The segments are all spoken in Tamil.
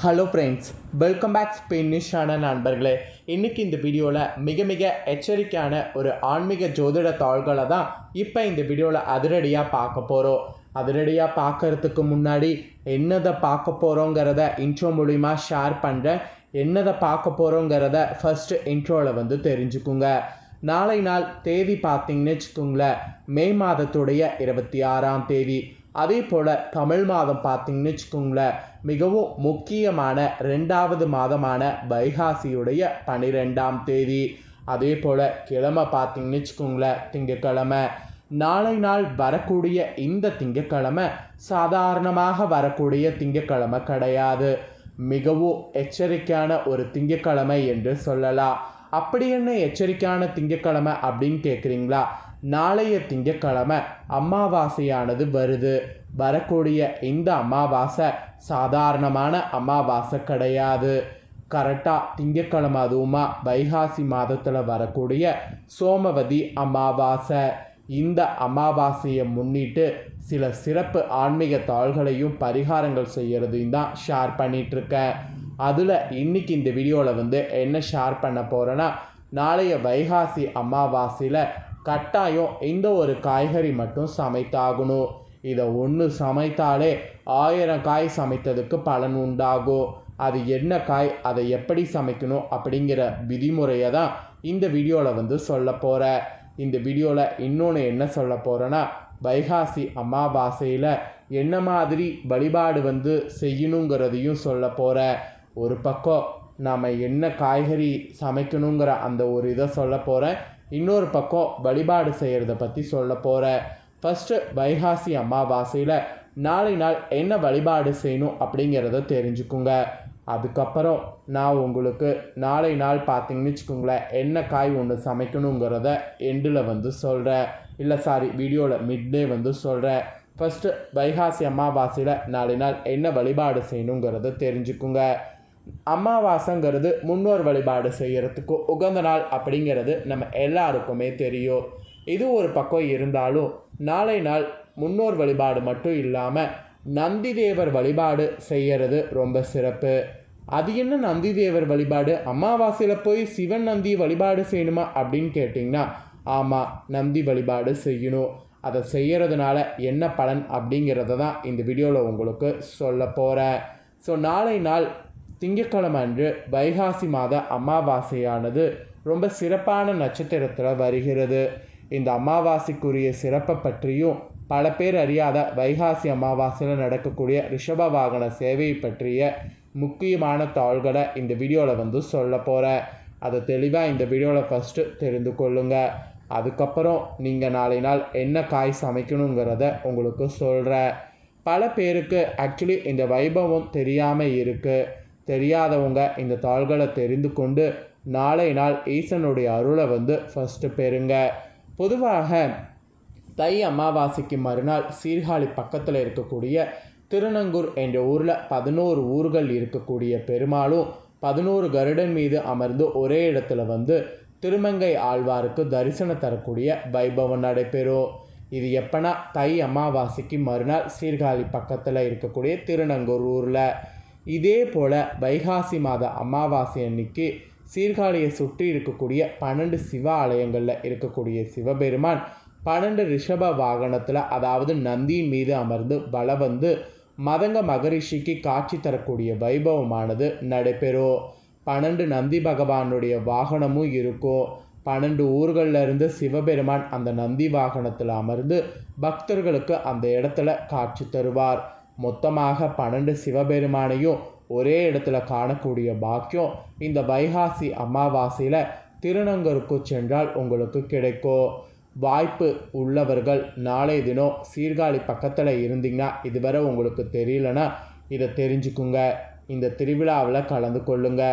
ஹலோ ஃப்ரெண்ட்ஸ் வெல்கம் பேக் ஸ்பெயினிஷான நண்பர்களே. இன்றைக்கி இந்த வீடியோவில் மிக மிக எச்சரிக்கையான ஒரு ஆன்மீக ஜோதிட தாள்களை தான் இப்போ இந்த வீடியோவில் அதிரடியாக பார்க்க போகிறோம் அதிரடியாக பார்க்கறதுக்கு முன்னாடி என்னதை பார்க்க போகிறோங்கிறத இன்ட்ரோ மூலிமா ஷேர் பண்ணுறேன் என்னதை பார்க்க போகிறோங்கிறத ஃபஸ்ட்டு இன்ட்ரோவில் வந்து தெரிஞ்சுக்குங்க. நாளை நாள் தேதி பார்த்தீங்கன்னு வச்சுக்கோங்களேன் மே மாதத்துடைய இருபத்தி ஆறாம் தேதி. அதே போல் தமிழ் மாதம் பார்த்தீங்கன்னு வச்சுக்கோங்களேன் மிகவும் முக்கியமான ரெண்டாவது மாதமான வைகாசியுடைய பனிரெண்டாம் தேதி. அதே போல் கிழமை பார்த்தீங்கன்னு வச்சுக்கோங்களேன் திங்கக்கிழமை நாளை நாள் வரக்கூடிய இந்த திங்கக்கிழமை சாதாரணமாக வரக்கூடிய திங்கக்கிழமை கிடையாது. மிகவும் எச்சரிக்கையான ஒரு திங்கக்கிழமை என்று சொல்லலாம். அப்படி என்ன எச்சரிக்கையான திங்கக்கிழமை அப்படின்னு கேட்குறீங்களா நாளைய திங்கக்கிழமை அமாவாசையானது வருது. வரக்கூடிய இந்த அமாவாசை சாதாரணமான அமாவாசை கிடையாது. கரெக்டாக திங்கக்கிழமை அதுவுமா வைகாசி மாதத்தில் வரக்கூடிய சோமவதி அமாவாசை. இந்த அமாவாசையை முன்னிட்டு சில சிறப்பு ஆன்மீக தாள்களையும் பரிகாரங்கள் செய்கிறதையும் தான் ஷேர் பண்ணிகிட்ருக்கேன் அதில் இன்றைக்கி இந்த வீடியோவில் வந்து என்ன ஷேர் பண்ண போகிறேன்னா நாளைய வைகாசி அமாவாசையில் கட்டாயம் இந்த ஒரு காய்கறி மட்டும் சமைத்தாகணும். இதை ஒன்று சமைத்தாலே ஆயிரம் காய் சமைத்ததுக்கு பலன் உண்டாகும் அது என்ன காய்? அதை எப்படி சமைக்கணும்? அப்படிங்கிற விதிமுறையை தான் இந்த வீடியோவில் வந்து சொல்ல போகிறேன் இந்த வீடியோவில் இன்னொன்று என்ன சொல்ல போகிறேன்னா வைகாசி அமாவாசையில் என்ன மாதிரி வழிபாடு வந்து செய்யணுங்கிறதையும் சொல்ல போகிறேன் ஒரு பக்கம் நாம் என்ன காய்கறி சமைக்கணுங்கிற அந்த ஒரு இதை சொல்ல போகிறேன் இன்னொரு பக்கம் வழிபாடு செய்கிறத பற்றி சொல்ல போகிறேன் ஃபஸ்ட்டு வைகாசி அமாவாசையில் நாளை நாள் என்ன வழிபாடு செய்யணும்? அப்படிங்கிறத தெரிஞ்சுக்குங்க. அதுக்கப்புறம் நான் உங்களுக்கு நாளை நாள் பார்த்தீங்கன்னு வச்சுக்கோங்களேன் என்ன காய் ஒன்று சமைக்கணுங்கிறத எண்டில் வந்து சொல்கிறேன் இல்லை சாரி வீடியோவில் மிட்டே வந்து சொல்கிறேன் ஃபஸ்ட்டு வைகாசி அமாவாசையில் நாளை நாள் என்ன வழிபாடு செய்யணுங்கிறத தெரிஞ்சுக்குங்க. அமாவாசைங்கிறது முன்னோர் வழிபாடு செய்கிறதுக்கு உகந்த நாள் அப்படிங்கிறது நம்ம எல்லாருக்குமே தெரியும். இது ஒரு பக்கம் இருந்தாலும் நாளை நாள் முன்னோர் வழிபாடு மட்டும் இல்லாமல் நந்தி தேவர் வழிபாடு செய்கிறது ரொம்ப சிறப்பு. அது என்ன நந்தி தேவர் வழிபாடு? அமாவாசையில் போய் சிவன் நந்தி வழிபாடு செய்யணுமா அப்படின்னு கேட்டிங்கன்னா ஆமாம் நந்தி வழிபாடு செய்யணும். அதை செய்கிறதுனால என்ன பலன் அப்படிங்கிறத தான் இந்த வீடியோவில் உங்களுக்கு சொல்ல போகிறேன் ஸோ நாளை நாள் திங்கட்கிழமை அன்று வைகாசி மாத அமாவாசையானது ரொம்ப சிறப்பான நட்சத்திரத்தில் வருகிறது. இந்த அமாவாசைக்குரிய சிறப்பை பற்றியும் பல பேர் அறியாத வைகாசி அமாவாசையில் நடக்கக்கூடிய ரிஷப வாகன சேவையை பற்றிய முக்கியமான தாள்களை இந்த வீடியோவில் வந்து சொல்ல போகிறேன் அதை தெளிவாக இந்த வீடியோவில் ஃபஸ்ட்டு தெரிந்து கொள்ளுங்கள் அதுக்கப்புறம் நீங்கள் நாளை நாள் என்ன காய் சமைக்கணுங்கிறத உங்களுக்கு சொல்கிறேன் பல பேருக்கு ஆக்சுவலி இந்த வைபவம் தெரியாமல் இருக்குது தெரியாதவங்க இந்த தாள்களை தெரிந்து கொண்டு நாளை நாள் ஈசனுடைய அருளை வந்து ஃபஸ்ட்டு பெறுங்க. பொதுவாக தை அமாவாசைக்கு மறுநாள் சீர்காழி பக்கத்தில் இருக்கக்கூடிய திருநங்கூர் என்ற ஊரில் பதினோரு ஊர்கள் இருக்கக்கூடிய பெருமாளும் பதினோரு கருடன் மீது அமர்ந்து ஒரே இடத்துல வந்து திருமங்கை ஆழ்வாருக்கு தரிசனம் தரக்கூடிய வைபவம் நடைபெறும். இது எப்போனா தை அமாவாசைக்கு மறுநாள் சீர்காழி பக்கத்தில் இருக்கக்கூடிய திருநங்கூர் ஊரில். இதே போல் வைகாசி மாத அமாவாசை அன்னைக்கு சீர்காழியை சுற்றி இருக்கக்கூடிய பன்னெண்டு சிவ ஆலயங்களில் இருக்கக்கூடிய சிவபெருமான் பன்னெண்டு ரிஷப வாகனத்தில் அதாவது நந்தியின் மீது அமர்ந்து பல வந்து மதங்க மகரிஷிக்கு காட்சி தரக்கூடிய வைபவமானது நடைபெறும். பன்னெண்டு நந்தி பகவானுடைய வாகனமும் இருக்கும். பன்னெண்டு ஊர்களில் இருந்து சிவபெருமான் அந்த நந்தி வாகனத்தில் அமர்ந்து பக்தர்களுக்கு அந்த இடத்துல காட்சி தருவார். மொத்தமாக பன்னெண்டு சிவபெருமானையும் ஒரே இடத்துல காணக்கூடிய பாக்கியம் இந்த வைகாசி அமாவாசையில் திருநங்கருக்கு சென்றால் உங்களுக்கு கிடைக்கும். வாய்ப்பு உள்ளவர்கள் நாளை தினம் சீர்காழி பக்கத்தில் இருந்தீங்கன்னா இதுவரை உங்களுக்கு தெரியலனா இதை தெரிஞ்சுக்குங்க. இந்த திருவிழாவில் கலந்து கொள்ளுங்க.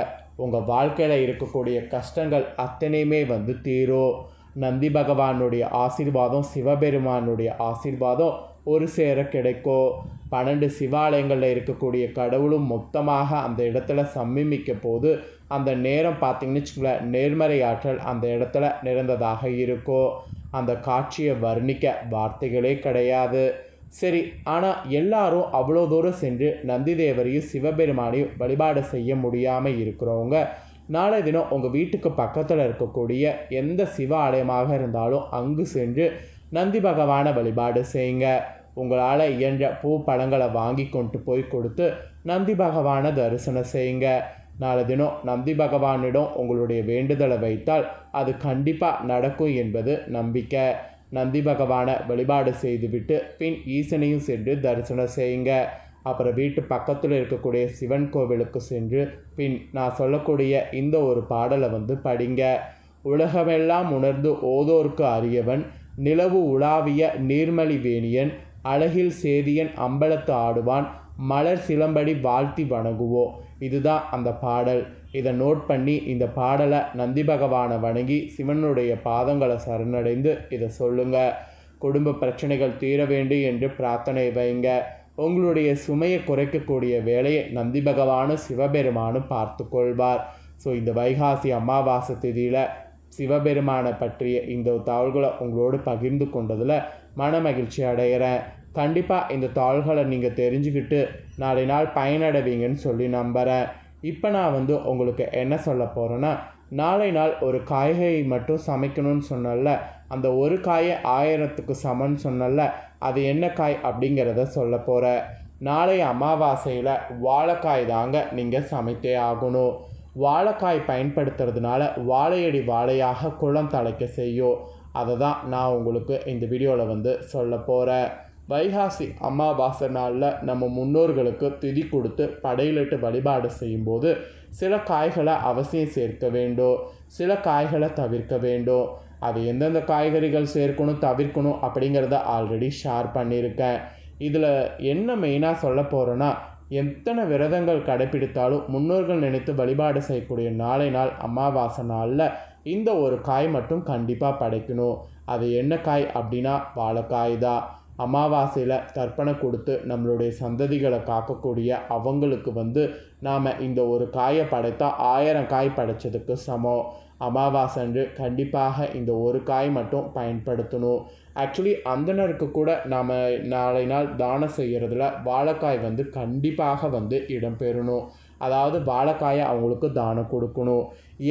உங்கள் வாழ்க்கையில் இருக்கக்கூடிய கஷ்டங்கள் அத்தனையுமே வந்து தீரும். நந்தி பகவானுடைய ஆசீர்வாதம் சிவபெருமானுடைய ஆசீர்வாதம் ஒரு சேர கிடைக்கும் பன்னெண்டு சிவாலயங்களில் இருக்கக்கூடிய கடவுளும் மொத்தமாக அந்த இடத்துல சம்மிமிக்க போது அந்த நேரம் பார்த்திங்கன்னு வச்சுக்கோங்களேன் நேர்மறை ஆற்றல் அந்த இடத்துல நிறைந்ததாக இருக்கும் அந்த காட்சியை வர்ணிக்க வார்த்தைகளே கிடையாது. சரி ஆனால் எல்லாரும் அவ்வளோ தூரம் சென்று நந்திதேவரையும் சிவபெருமானையும் வழிபாடு செய்ய முடியாமல் இருக்கிறவங்க நாளை தினம் உங்கள் வீட்டுக்கு பக்கத்தில் இருக்கக்கூடிய எந்த சிவ ஆலயமாக இருந்தாலும் அங்கு சென்று நந்தி பகவானை வழிபாடு செய்யுங்க. உங்களால் இயன்ற பூ பழங்களை வாங்கி கொண்டு போய் கொடுத்து நந்தி பகவானை தரிசனம் செய்யுங்க. நாளை தினம் நந்தி பகவானிடம் உங்களுடைய வேண்டுதலை வைத்தால் அது கண்டிப்பாக நடக்கும் என்பது நம்பிக்கை. நந்தி பகவானை வழிபாடு செய்துவிட்டு பின் ஈசனையும் சென்று தரிசனம் செய்யுங்க. அப்புறம் வீட்டு பக்கத்தில் இருக்கக்கூடிய சிவன் கோவிலுக்கு சென்று பின் நான் சொல்லக்கூடிய இந்த ஒரு பாடலை வந்து படிங்க. உலகமெல்லாம் உணர்ந்து ஓதோர்க்கு அறியவன் நிலவு உலாவிய நீர்மலி வேணியன் அழகில் சேதியன் அம்பலத்து ஆடுவான் மலர் சிலம்படி வாழ்த்தி வணங்குவோம் இதுதான் அந்த பாடல். இதை நோட் பண்ணி இந்த பாடலை நந்தி பகவானை வணங்கி சிவனுடைய பாதங்களை சரணடைந்து இதை சொல்லுங்கள் குடும்ப பிரச்சனைகள் தீர வேண்டும் என்று பிரார்த்தனை வைங்க. உங்களுடைய சுமையை குறைக்கக்கூடிய வேலையை நந்தி பகவானும் சிவபெருமானும் பார்த்து கொள்வார். ஸோ இந்த வைகாசி அமாவாசை திதியில் சிவபெருமானை பற்றிய இந்த தாள்களை உங்களோடு பகிர்ந்து கொண்டதில் மன மகிழ்ச்சி அடைகிறேன். கண்டிப்பாக இந்த தாள்களை நீங்கள் தெரிஞ்சுக்கிட்டு நாளை நாள் பயனடைவீங்கன்னு சொல்லி நம்புகிறேன் இப்போ நான் வந்து உங்களுக்கு என்ன சொல்ல போகிறேன்னா நாளை நாள் ஒரு காய்கறி மட்டும் சமைக்கணும்னு சொன்னல அந்த ஒரு காயை ஆயிரத்துக்கு சமன்னு சொன்னல அது என்ன காய் அப்படிங்கிறத சொல்ல போகிறேன் நாளை அமாவாசையில் வாழைக்காய் தாங்க நீங்கள் சமைத்தே ஆகணும். வாழைக்காய் பயன்படுத்துறதுனால வாழையடி வாழையாக குளம் தலைக்க செய்யும். அதை தான் நான் உங்களுக்கு இந்த வீடியோவில் வந்து சொல்ல போகிறேன் வைகாசி அமாவாசை நாளில் நம்ம முன்னோர்களுக்கு திதி கொடுத்து படையிலிட்டு வழிபாடு செய்யும்போது சில காய்களை அவசியம் சேர்க்க வேண்டும். சில காய்களை தவிர்க்க வேண்டும். அது எந்தெந்த காய்கறிகள் சேர்க்கணும் தவிர்க்கணும் அப்படிங்கிறத ஆல்ரெடி ஷேர் பண்ணியிருக்கேன். இதில் என்ன மெயினாக சொல்ல போகிறேன்னா எத்தனை விரதங்கள் கடைப்பிடித்தாலும் முன்னோர்கள் நினைத்து வழிபாடு செய்யக்கூடிய நாளை நாள் அமாவாசை நாளில் இந்த ஒரு காய் மட்டும் கண்டிப்பாக படைக்கணும். அது என்ன காய் அப்படின்னா வாழைக்காய் தான். அமாவாசையில் தர்ப்பணை கொடுத்து நம்மளுடைய சந்ததிகளை காக்கக்கூடிய அவங்களுக்கு வந்து நாம் இந்த ஒரு காயை படைத்தால் ஆயிரம் காய் படைச்சதுக்கு சமம். அமாவாசை அன்று கண்டிப்பாக இந்த ஒரு காய் மட்டும் பயன்படுத்தணும். ஆக்சுவலி அந்தனருக்கு கூட நாம் நாளை நாள் தானம் செய்கிறதுல வாழைக்காய் வந்து கண்டிப்பாக வந்து இடம்பெறணும் அதாவது வாழைக்காயை அவங்களுக்கு தானம் கொடுக்கணும்.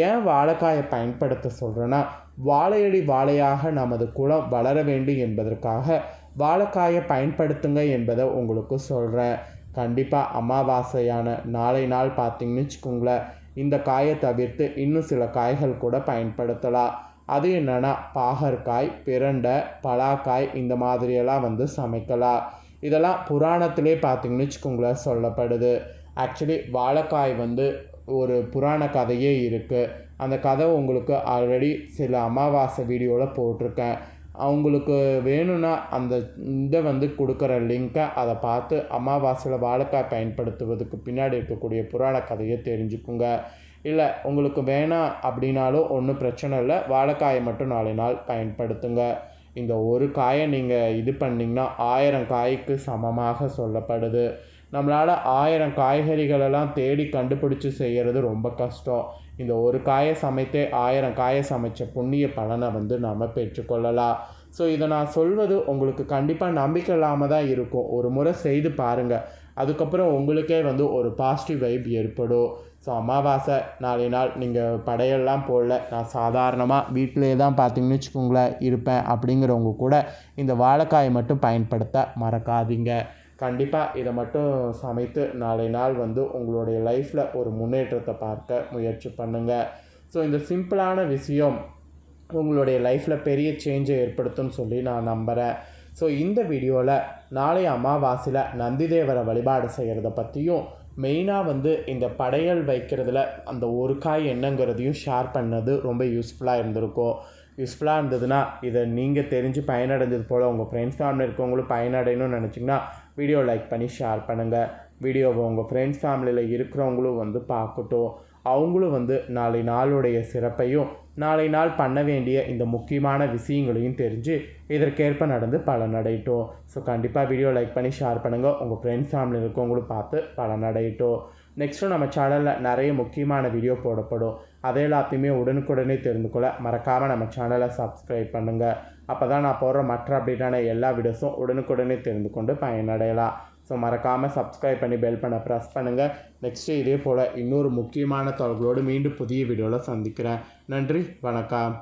ஏன் வாழைக்காயை பயன்படுத்த சொல்கிறேன்னா வாழையடி வாழையாக நமது குலம் வளர வேண்டும் என்பதற்காக வாழைக்காயை பயன்படுத்துங்க என்பதை உங்களுக்கு சொல்கிறேன் கண்டிப்பாக அமாவாசையான நாளை நாள் பார்த்தீங்கன்னு வச்சுக்கோங்களேன் இந்த காயை தவிர்த்து இன்னும் சில காய்கள் கூட பயன்படுத்தலாம். அது என்னென்னா பாகற்காய் பிரண்டை பலாக்காய் இந்த மாதிரியெல்லாம் வந்து சமைக்கலாம் இதெல்லாம் புராணத்திலே பார்த்தீங்கன்னு வச்சுக்கோங்களேன் சொல்லப்படுது. ஆக்சுவலி வாழைக்காய் வந்து ஒரு புராண கதையே இருக்குது அந்த கதை உங்களுக்கு ஆல்ரெடி சில அமாவாசை வீடியோவில் போட்டிருக்கேன். அவங்களுக்கு வேணும்னா அந்த இதை வந்து கொடுக்குற லிங்க்கை அதை பார்த்து அமாவாசையில் வாழைக்காய் பயன்படுத்துவதுக்கு பின்னாடி இருக்கக்கூடிய புராண கதையை தெரிஞ்சுக்குங்க. இல்லை உங்களுக்கு வேணாம் அப்படின்னாலும் ஒன்றும் பிரச்சனை இல்லை. வாழைக்காயை மட்டும் நாளை நாள் பயன்படுத்துங்க. இந்த ஒரு காயை நீங்கள் இது பண்ணிங்கன்னா ஆயிரம் காய்க்கு சமமாக சொல்லப்படுது. நம்மளால் ஆயிரம் காய்கறிகளெல்லாம் தேடி கண்டுபிடிச்சி செய்கிறது ரொம்ப கஷ்டம். இந்த ஒரு காயை சமைத்தே ஆயிரம் காயை சமைச்ச புண்ணிய பலனை வந்து நாம் பெற்றுக்கொள்ளலாம் ஸோ இதை நான் சொல்வது உங்களுக்கு கண்டிப்பாக நம்பிக்கை இல்லாமல் தான் இருக்கும். ஒரு முறை செய்து பாருங்கள் அதுக்கப்புறம் உங்களுக்கே வந்து ஒரு பாசிட்டிவ் வைப் ஏற்படும். ஸோ அமாவாசை நாளை நாள் நீங்கள் படையெல்லாம் போடல. நான் சாதாரணமாக வீட்டிலே தான் பார்த்தீங்கன்னு வச்சுக்கோங்களேன் இருப்பேன் அப்படிங்கிறவங்க கூட இந்த வாழைக்காயை மட்டும் பயன்படுத்த மறக்காதீங்க. கண்டிப்பாக இதை மட்டும் சமைத்து நாளை நாள் வந்து உங்களுடைய லைஃப்பில் ஒரு முன்னேற்றத்தை பார்க்க முயற்சி பண்ணுங்கள் ஸோ இந்த சிம்பிளான விஷயம் உங்களுடைய லைஃப்பில் பெரிய சேஞ்சை ஏற்படுத்தும்னு சொல்லி நான் நம்புகிறேன் ஸோ இந்த வீடியோவில் நாளை அமாவாசையில் நந்திதேவரை வழிபாடு செய்கிறத பற்றியும் மெயினாக வந்து இந்த படையல் வைக்கிறதுல அந்த ஒரு காய் என்னங்கிறதையும் ஷேர் பண்ணது ரொம்ப யூஸ்ஃபுல்லாக இருந்திருக்கும். யூஸ்ஃபுல்லாக இருந்ததுன்னா இதை நீங்கள் தெரிஞ்சு பயனடைஞ்சது போல் உங்கள் ஃப்ரெண்ட்ஸ் ஃபேமிலி இருக்கவங்களும் பயனடையணும்னு நினச்சிங்கன்னா வீடியோ லைக் பண்ணி ஷேர் பண்ணுங்கள் வீடியோவை உங்கள் ஃப்ரெண்ட்ஸ் ஃபேமிலியில் இருக்கிறவங்களும் வந்து பார்க்கட்டும். அவங்களும் வந்து நாளை நாளுடைய சிறப்பையும் நாளை நாள் பண்ண வேண்டிய இந்த முக்கியமான விஷயங்களையும் தெரிஞ்சு இதற்கேற்ப நடந்து பலனடையட்டும் ஸோ கண்டிப்பாக வீடியோ லைக் பண்ணி ஷேர் பண்ணுங்கள் உங்கள் ஃப்ரெண்ட்ஸ் ஃபேமிலி இருக்கவங்களும் பார்த்து பலனடையட்டும் நெக்ஸ்ட்டு நம்ம சேனலில் நிறைய முக்கியமான வீடியோ போடப்படும். அதை எல்லாத்தையுமே உடனுக்குடனே தெரிந்து கொள்ள மறக்காமல் நம்ம சேனலை சப்ஸ்கிரைப் பண்ணுங்கள் அப்போ தான் நான் போடுற மற்ற அப்டேட்டான எல்லா வீடியோஸும் உடனுக்குடனே தெரிந்து கொண்டு பயனடையலாம். ஸோ மறக்காமல் சப்ஸ்கிரைப் பண்ணி பெல் பண்ண ப்ரெஸ் பண்ணுங்கள் நெக்ஸ்ட்டு இதே போல் இன்னொரு முக்கியமான தகவலோடு மீண்டும் புதிய வீடியோவில் சந்திக்கிறேன். நன்றி வணக்கம்.